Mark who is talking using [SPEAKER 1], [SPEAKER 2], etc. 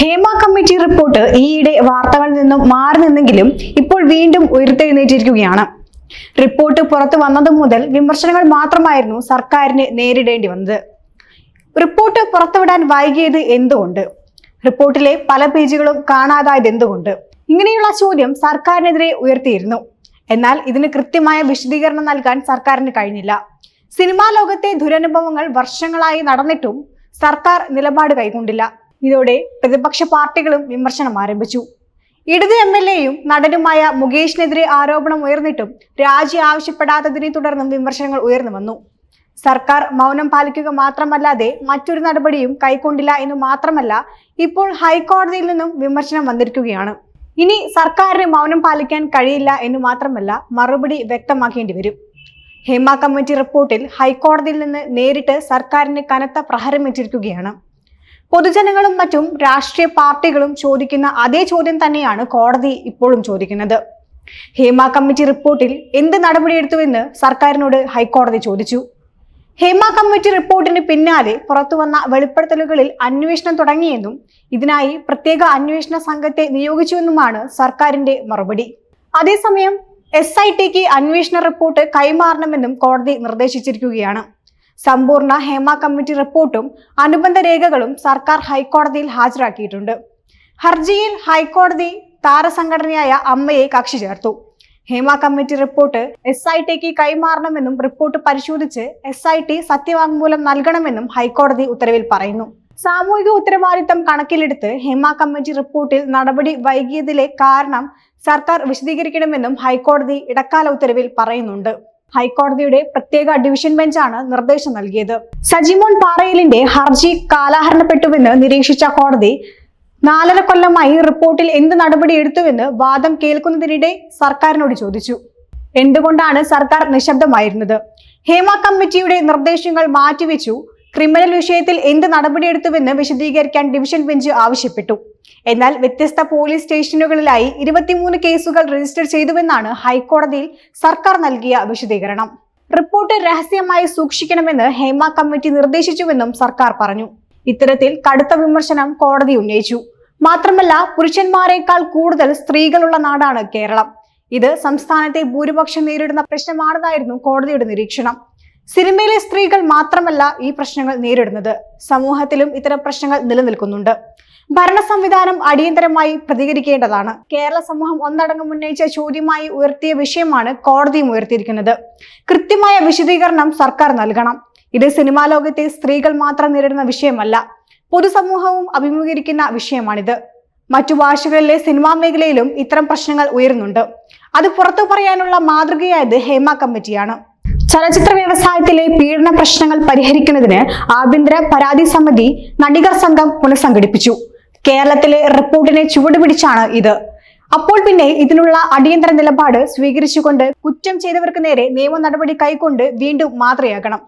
[SPEAKER 1] Hema committee report ഈയിടെ വാർത്തകളിൽ നിന്നും മാറി നിന്നെങ്കിലും ഇപ്പോൾ വീണ്ടും ഉയർത്തെഴുന്നേറ്റിരിക്കുകയാണ്. റിപ്പോർട്ട് പുറത്തു വന്നതു മുതൽ വിമർശനങ്ങൾ മാത്രമായിരുന്നു സർക്കാരിന് നേരിടേണ്ടി വന്നത്. റിപ്പോർട്ട് പുറത്തുവിടാൻ വൈകിയത് എന്തുകൊണ്ട്? റിപ്പോർട്ടിലെ പല പേജുകളും കാണാതായത് എന്തുകൊണ്ട്? ഇങ്ങനെയുള്ള ചോദ്യം സർക്കാരിനെതിരെ ഉയർത്തിയിരുന്നു. എന്നാൽ ഇതിന് കൃത്യമായ വിശദീകരണം നൽകാൻ സർക്കാരിന് കഴിഞ്ഞില്ല. സിനിമാ ലോകത്തെ ദുരനുഭവങ്ങൾ വർഷങ്ങളായി നടന്നിട്ടും സർക്കാർ നിലപാട് കൈക്കൊണ്ടില്ല. ഇതോടെ പ്രതിപക്ഷ പാർട്ടികളും വിമർശനം ആരംഭിച്ചു. ഇടത് എം എൽ എയും നടനുമായ മുകേഷിനെതിരെ ആരോപണം ഉയർന്നിട്ടും രാജി ആവശ്യപ്പെടാത്തതിനെ തുടർന്നും വിമർശനങ്ങൾ ഉയർന്നു വന്നു. സർക്കാർ മൗനം പാലിക്കുക മാത്രമല്ലാതെ മറ്റൊരു നടപടിയും കൈക്കൊണ്ടില്ല എന്ന് മാത്രമല്ല ഇപ്പോൾ ഹൈക്കോടതിയിൽ നിന്നും വിമർശനം വന്നിരിക്കുകയാണ്. ഇനി സർക്കാരിന് മൗനം പാലിക്കാൻ കഴിയില്ല എന്ന് മാത്രമല്ല മറുപടി വ്യക്തമാക്കേണ്ടി വരും. ഹേമ കമ്മിറ്റി റിപ്പോർട്ടിൽ ഹൈക്കോടതിയിൽ നിന്ന് നേരിട്ട് സർക്കാരിന് കനത്ത പ്രഹരമേറ്റിരിക്കുകയാണ് പൊതുജനങ്ങളും മറ്റും രാഷ്ട്രീയ പാർട്ടികളും ചോദിക്കുന്ന അതേ ചോദ്യം തന്നെയാണ് കോടതി ഇപ്പോഴും ചോദിക്കുന്നത്. ഹേമ കമ്മിറ്റി റിപ്പോർട്ടിൽ എന്ത് നടപടിയെടുത്തുവെന്ന് സർക്കാരിനോട് ഹൈക്കോടതി ചോദിച്ചു. ഹേമ കമ്മിറ്റി റിപ്പോർട്ടിന് പിന്നാലെ പുറത്തുവന്ന വെളിപ്പെടുത്തലുകളിൽ അന്വേഷണം തുടങ്ങിയെന്നും ഇതിനായി പ്രത്യേക അന്വേഷണ സംഘത്തെ നിയോഗിച്ചുവെന്നുമാണ് സർക്കാരിന്റെ മറുപടി. അതേസമയം എസ് ഐ ടിക്ക് അന്വേഷണ റിപ്പോർട്ട് കൈമാറണമെന്നും കോടതി നിർദ്ദേശിച്ചിരിക്കുകയാണ്. സമ്പൂർണ ഹേമ കമ്മിറ്റി റിപ്പോർട്ടും അനുബന്ധ രേഖകളും സർക്കാർ ഹൈക്കോടതിയിൽ ഹാജരാക്കിയിട്ടുണ്ട്. ഹർജിയിൽ ഹൈക്കോടതി താരസംഘടനയായ അമ്മയെ കക്ഷി ചേർത്തു. Hema committee report S I tick കൈമാറണമെന്നും റിപ്പോർട്ട് പരിശോധിച്ച് എസ് ഐ ടി സത്യവാങ്മൂലം നൽകണമെന്നും ഹൈക്കോടതി ഉത്തരവിൽ പറയുന്നു. സാമൂഹിക ഉത്തരവാദിത്തം കണക്കിലെടുത്ത് ഹേമ കമ്മിറ്റി റിപ്പോർട്ടിൽ നടപടി വൈകിയതിലെ കാരണം സർക്കാർ വിശദീകരിക്കണമെന്നും ഹൈക്കോടതി ഇടക്കാല ഉത്തരവിൽ പറയുന്നുണ്ട്. ഹൈക്കോടതിയുടെ പ്രത്യേക ഡിവിഷൻ ബെഞ്ചാണ് നിർദ്ദേശം നൽകിയത്. സജിമോൻ പാറയിലിന്റെ ഹർജി കാലാഹരണപ്പെട്ടുവെന്ന് നിരീക്ഷിച്ച കോടതി നാലര കൊല്ലമായി റിപ്പോർട്ടിൽ എന്ത് നടപടി എടുത്തുവെന്ന് വാദം കേൾക്കുന്നതിനിടെ സർക്കാരിനോട് ചോദിച്ചു. എന്തുകൊണ്ടാണ് സർക്കാർ നിശബ്ദമായിരുന്നത്? ഹേമ കമ്മിറ്റിയുടെ നിർദ്ദേശങ്ങൾ മാറ്റിവെച്ചു. ക്രിമിനൽ വിഷയത്തിൽ എന്ത് നടപടിയെടുത്തുവെന്ന് വിശദീകരിക്കാൻ ഡിവിഷൻ ബെഞ്ച് ആവശ്യപ്പെട്ടു. എന്നാൽ വ്യത്യസ്ത പോലീസ് സ്റ്റേഷനുകളിലായി ഇരുപത്തിമൂന്ന് കേസുകൾ രജിസ്റ്റർ ചെയ്തുവെന്നാണ് ഹൈക്കോടതിയിൽ സർക്കാർ നൽകിയ വിശദീകരണം. റിപ്പോർട്ട് രഹസ്യമായി സൂക്ഷിക്കണമെന്ന് ഹേമ കമ്മിറ്റി നിർദ്ദേശിച്ചുവെന്നും സർക്കാർ പറഞ്ഞു. ഇത്തരത്തിൽ കടുത്ത വിമർശനം കോടതി ഉന്നയിച്ചു. മാത്രമല്ല പുരുഷന്മാരെക്കാൾ കൂടുതൽ സ്ത്രീകളുള്ള നാടാണ് കേരളം. ഇത് സംസ്ഥാനത്തെ ഭൂരിപക്ഷം നേരിടുന്ന പ്രശ്നമാണെന്നായിരുന്നു കോടതിയുടെ നിരീക്ഷണം. സിനിമയിലെ സ്ത്രീകൾ മാത്രമല്ല ഈ പ്രശ്നങ്ങൾ നേരിടുന്നത്. സമൂഹത്തിലും ഇത്തരം പ്രശ്നങ്ങൾ നിലനിൽക്കുന്നുണ്ട്. ഭരണ സംവിധാനം അടിയന്തരമായി പ്രതികരിക്കേണ്ടതാണ്. കേരള സമൂഹം ഒന്നടങ്കം ഉന്നയിച്ച ചോദ്യമായി ഉയർത്തിയ വിഷയമാണ് കോടതിയും ഉയർത്തിയിരിക്കുന്നത്. കൃത്യമായ വിശദീകരണം സർക്കാർ നൽകണം. ഇത് സിനിമാ ലോകത്തെ സ്ത്രീകൾ മാത്രം നേരിടുന്ന വിഷയമല്ല പൊതുസമൂഹവും അഭിമുഖീകരിക്കുന്ന വിഷയമാണിത്. മറ്റു ഭാഷകളിലെ സിനിമാ മേഖലയിലും ഇത്തരം പ്രശ്നങ്ങൾ ഉയരുന്നുണ്ട്. അത് പുറത്തു പറയാനുള്ള മാതൃകയായത് ഹേമ കമ്മിറ്റിയാണ്. ചലച്ചിത്ര വ്യവസായത്തിലെ പീഡന പ്രശ്നങ്ങൾ പരിഹരിക്കുന്നതിന് ആഭ്യന്തര പരാതി സമിതി നടികർ സംഘം പുനഃസംഘടിപ്പിച്ചു. കേരളത്തിലെ റിപ്പോർട്ടിനെ ചുവടുപിടിച്ചാണ് ഇത്. അപ്പോൾ പിന്നെ ഇതിനുള്ള അടിയന്തര നിലപാട് സ്വീകരിച്ചുകൊണ്ട് കുറ്റം ചെയ്തവർക്ക് നേരെ നിയമ നടപടി കൈക്കൊണ്ട് വീണ്ടും മാതൃയാകണം